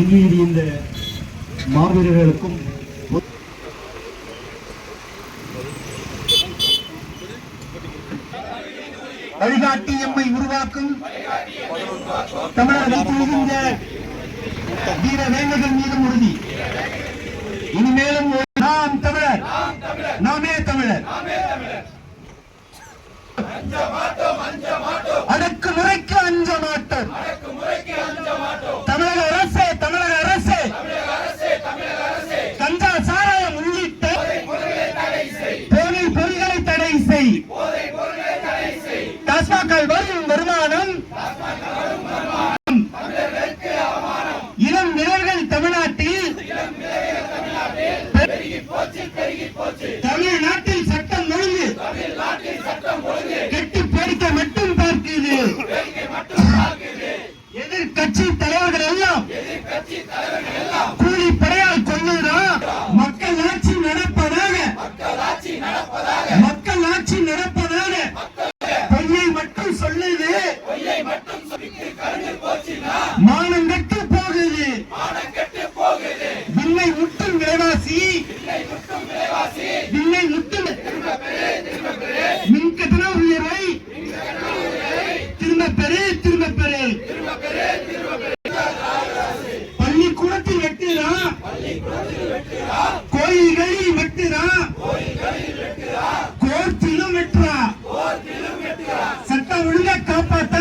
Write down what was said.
இங்கு இது இந்த மாவீரர்களுக்கும் வழிகாட்டி எம்மை உருவாக்கும் தமிழர் வீர வேங்கைகள் மீதும் உறுதி. இனிமேலும் நாம் தமிழர். நாமே தமிழர். டாஸ்மாகால் வரும் வருமானம். இளம் வீரர்கள் தமிழ்நாட்டில். தமிழ்நாட்டில் சட்டம் ஒழுங்கு. கெட்டி படிக்க மட்டும் பார்க்குது எதிர்கட்சி தலைவர்கள் எல்லாம். கூலி படையால் கொள்ளுகிறான் மக்கள் ஆட்சி நடப்பதாக மக்கள் ஆட்சி நடப்பதாக பொய்யை மட்டும் சொல்லுது. மானம் கெட்டு போகுது. விண்ணை முட்டும் விலைவாசி. விண்ணை முட்டும் மின் கட்டண உயர்வை. திரும்ப பெறு திரும்ப பெறு பள்ளிக்கூடத்தில் வெட்டுறான் கோயில்களில் வெட்டுறான் காப்பாற்ற